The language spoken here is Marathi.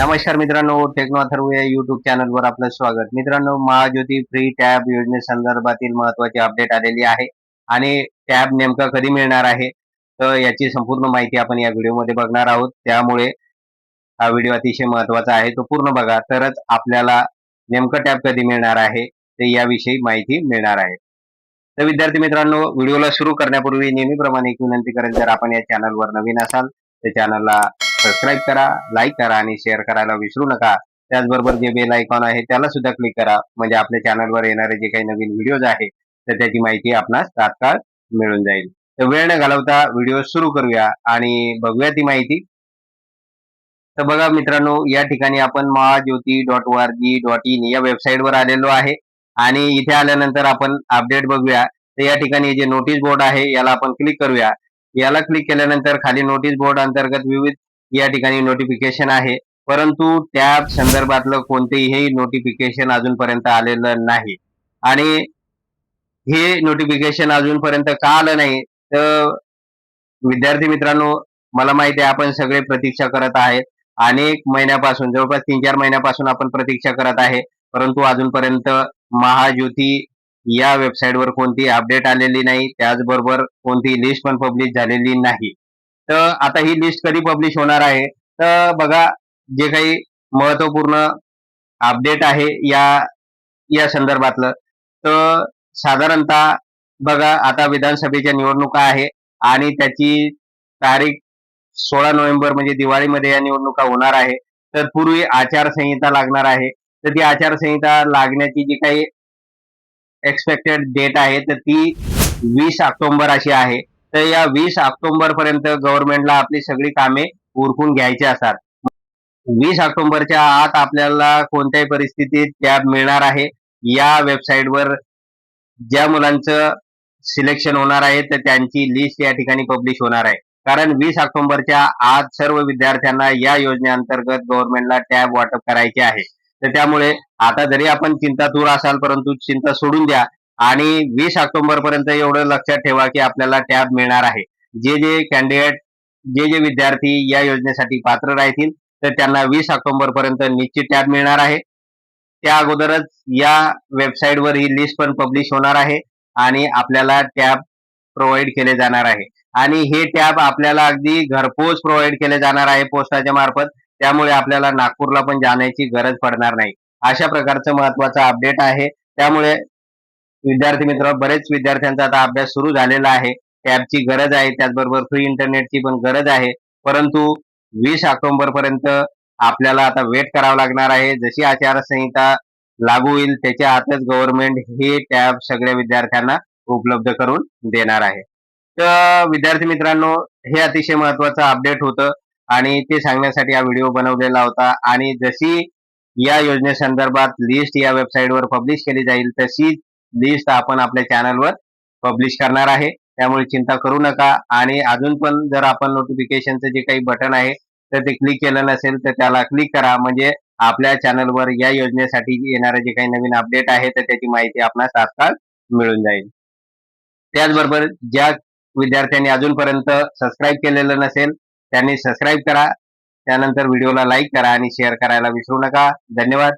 नमस्कार मित्रांनो टेक्नो अथर्व या युट्यूब चॅनलवर आपलं स्वागत. मित्रांनो महाज्योती फ्री टॅब योजनेसंदर्भातील महत्वाची अपडेट आलेली आहे आणि टॅब नेमका कधी मिळणार आहे तर याची संपूर्ण माहिती आपण या व्हिडिओमध्ये बघणार आहोत. त्यामुळे हा व्हिडिओ अतिशय महत्त्वाचा आहे तो पूर्ण बघा. तरच आपल्याला नेमकं टॅब कधी मिळणार आहे ते याविषयी माहिती मिळणार आहे. तर विद्यार्थी मित्रांनो व्हिडिओला सुरू करण्यापूर्वी नेहमीप्रमाणे एक विनंती करेल जर आपण या चॅनलवर नवीन असाल तर चॅनलला सबस्क्राईब करा लाईक करा आणि शेअर करायला विसरू नका. त्याचबरोबर जे बेल आयकॉन आहे त्याला सुद्धा क्लिक करा. म्हणजे आपल्या चॅनलवर येणारे जे काही नवीन व्हिडिओज आहे तर त्याची माहिती आपणास तात्काळ मिळून जाईल. तर वेळ न घालवता व्हिडिओ सुरू करूया आणि बघूया ती माहिती. तर बघा मित्रांनो या ठिकाणी आपण Mahajyoti dot O R G dot in या वेबसाईटवर आलेलो आहे. आणि इथे आल्यानंतर आपण अपडेट बघूया. तर या ठिकाणी जे नोटीस बोर्ड आहे याला आपण क्लिक करूया. याला क्लिक केल्यानंतर खाली नोटीस बोर्ड अंतर्गत विविध या ठिकाणी नोटिफिकेशन आहे. परंतु त्या संदर्भातलं कोणतेही नोटिफिकेशन अजूनपर्यंत आलेलं नाही. आणि हे नोटिफिकेशन अजूनपर्यंत का आलं नाही तर विद्यार्थी मित्रांनो मला माहिती आहे आपण सगळे प्रतीक्षा करत आहेत. अनेक महिन्यापासून जवळपास तीन चार महिन्यापासून आपण प्रतीक्षा करत आहे. परंतु अजूनपर्यंत महाज्योती या वेबसाईटवर कोणती अपडेट आलेली नाही. त्याचबरोबर कोणती लिस्ट पण पब्लिश झालेली नाही. तर आता ही लिस्ट कधी पब्लिश होणार आहे? तर बघा जे काही महत्त्वपूर्ण अपडेट आहे या या संदर्भातलं. तर साधारणतः बघा आता विधानसभेच्या निवडणुका आहे आणि त्याची तारीख सोळा नोव्हेंबर म्हणजे दिवाळीमध्ये या निवडणुका होणार आहे. तर पूर्वी आचारसंहिता लागणार आहे. तर ती आचारसंहिता लागण्याची जी काही एक्सपेक्टेड डेट आहे तर ती वीस ऑक्टोबर अशी आहे. तर या वीस ऑक्टोबर पर्यंत गव्हर्नमेंटला आपली सगळी कामे उरकून घ्यायची असतात. वीस ऑक्टोबरच्या आत आपल्याला कोणत्याही परिस्थितीत टॅब मिळणार आहे या वेबसाईटवर ज्या मुलांचं सिलेक्शन होणार आहे तर त्यांची लिस्ट या ठिकाणी पब्लिश होणार आहे. कारण वीस ऑक्टोबरच्या आत सर्व विद्यार्थ्यांना या योजनेअंतर्गत गव्हर्नमेंटला टॅब वाटप करायचे आहे. तर त्यामुळे आता जरी आपण चिंता दूर असाल परंतु चिंता सोडून द्या आणि वीस ऑक्टोबर पर्यंत एवढं लक्षात ठेवा की आपल्याला टॅब मिळणार आहे. जे जे कॅन्डिडेट जे जे विद्यार्थी या योजनेसाठी पात्र राहतील तर त्यांना वीस ऑक्टोबर पर्यंत निश्चित टॅब मिळणार आहे. त्या अगोदरच या वेबसाईटवर ही लिस्ट पण पब्लिश होणार आहे आणि आपल्याला टॅब प्रोव्हाइड केले जाणार आहे. आणि हे टॅब आपल्याला अगदी घरपोच प्रोव्हाइड केले जाणार आहे पोस्टाच्या मार्फत. त्यामुळे आपल्याला नागपूरला पण जाण्याची गरज पडणार नाही. अशा प्रकारचं महत्वाचं अपडेट आहे. त्यामुळे विद्यार्थी मित्र बरेच विद्यार्थ्यांचा आता अभ्यास सुरू झालेला आहे. टॅबची गरज आहे त्याचबरोबर फ्री इंटरनेटची पण गरज आहे. परंतु वीस ऑक्टोबर पर्यंत आपल्याला आता वेट करावं लागणार आहे. जशी आचारसंहिता लागू होईल त्याच्या आतच गव्हर्नमेंट हे टॅब सगळ्या विद्यार्थ्यांना उपलब्ध करून देणार आहे. तर विद्यार्थी मित्रांनो हे अतिशय महत्वाचं अपडेट होतं आणि ते सांगण्यासाठी हा व्हिडिओ बनवलेला होता. आणि जशी या योजनेसंदर्भात लिस्ट या वेबसाईटवर पब्लिश केली जाईल तशीच लिस्ट आपण आपल्या चॅनलवर पब्लिश करणार आहे. त्यामुळे चिंता करू नका. आणि अजून पण जर आपण नोटिफिकेशनचं जे काही बटन आहे तर ते क्लिक केलं नसेल तर त्याला क्लिक करा. म्हणजे आपल्या चॅनलवर या योजनेसाठी येणारे जे काही नवीन अपडेट आहे तर त्याची माहिती आपणास तात्काळ मिळून जाईल. त्याचबरोबर ज्या विद्यार्थ्यांनी अजूनपर्यंत सबस्क्राईब केलेलं नसेल त्यांनी सबस्क्राईब करा. त्यानंतर व्हिडिओला लाईक करा आणि शेअर करायला विसरू नका. धन्यवाद.